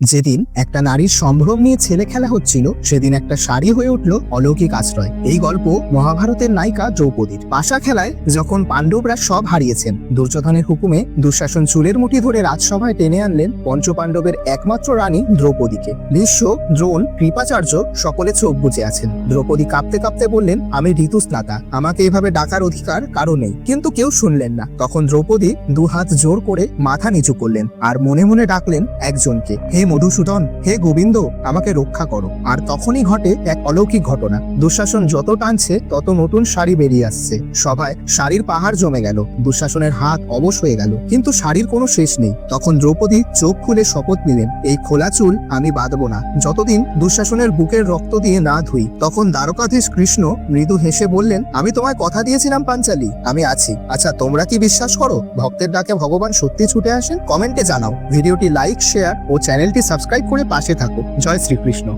যেদিন একটা নারীর সম্ভ্রম নিয়ে ছেলে খেলা হচ্ছিল, সেদিন একটা শাড়ি হয়ে উঠল অলৌকিক আশ্রয়। এই গল্প মহাভারতের নায়িকা দ্রৌপদীর। পাশা খেলায় যখন পাণ্ডবরা সব হারিয়েছেন, দুর্যোধনের হুকুমে দুঃশাসন চুলের মুঠি ধরে রাজসভায় টেনে আনলেন পঞ্চপাণ্ডবের একমাত্র রানী দ্রৌপদীকে। ভীষ্ম দ্রোণ, কৃপাচার্য সকলে চোখ বুজে আছেন। দ্রৌপদী কাঁপতে কাঁপতে বললেন, আমি ঋতুস্নাতা, আমাকে এভাবে ডাকার অধিকার কারও নেই। কিন্তু কেউ শুনলেন না। তখন দ্রৌপদী দু হাত জোর করে মাথা নিচু করলেন আর মনে মনে ডাকলেন একজনকে, হে মধুসূদন, হে গোবিন্দ, আমাকে রক্ষা করো। আর তখনই ঘটে এক অলৌকিক ঘটনা। দুঃশাসন যত টানছে, তত নতুন শাড়ি বেরিয়ে আসছে। সভায় শাড়ির পাহাড় জমে গেল। দুঃশাসনের হাত অবশ হয়ে গেল। কিন্তু শাড়ির কোনো শেষ নেই। তখন দ্রৌপদী চোখ খুলে শপথ নিলেন, এই খোলা চুল আমি বাঁধবো না। যতদিন দুঃশাসনের বুকের রক্ত দিয়ে না ধুই, তখন দ্বারকাধীশ কৃষ্ণ মৃদু হেসে বললেন, আমি তোমায় কথা দিয়েছিলাম, পাঞ্চালি। আমি আছি। আচ্ছা তোমরা কি বিশ্বাস করো? ভক্তের ডাকে ভগবান সত্যি ছুটে আসেন? কমেন্টে জানাও। ভিডিওটি লাইক, শেয়ার ও চ্যানেলটি সাবস্ক্রাইব করে পাশে থাকো। জয় শ্রীকৃষ্ণ।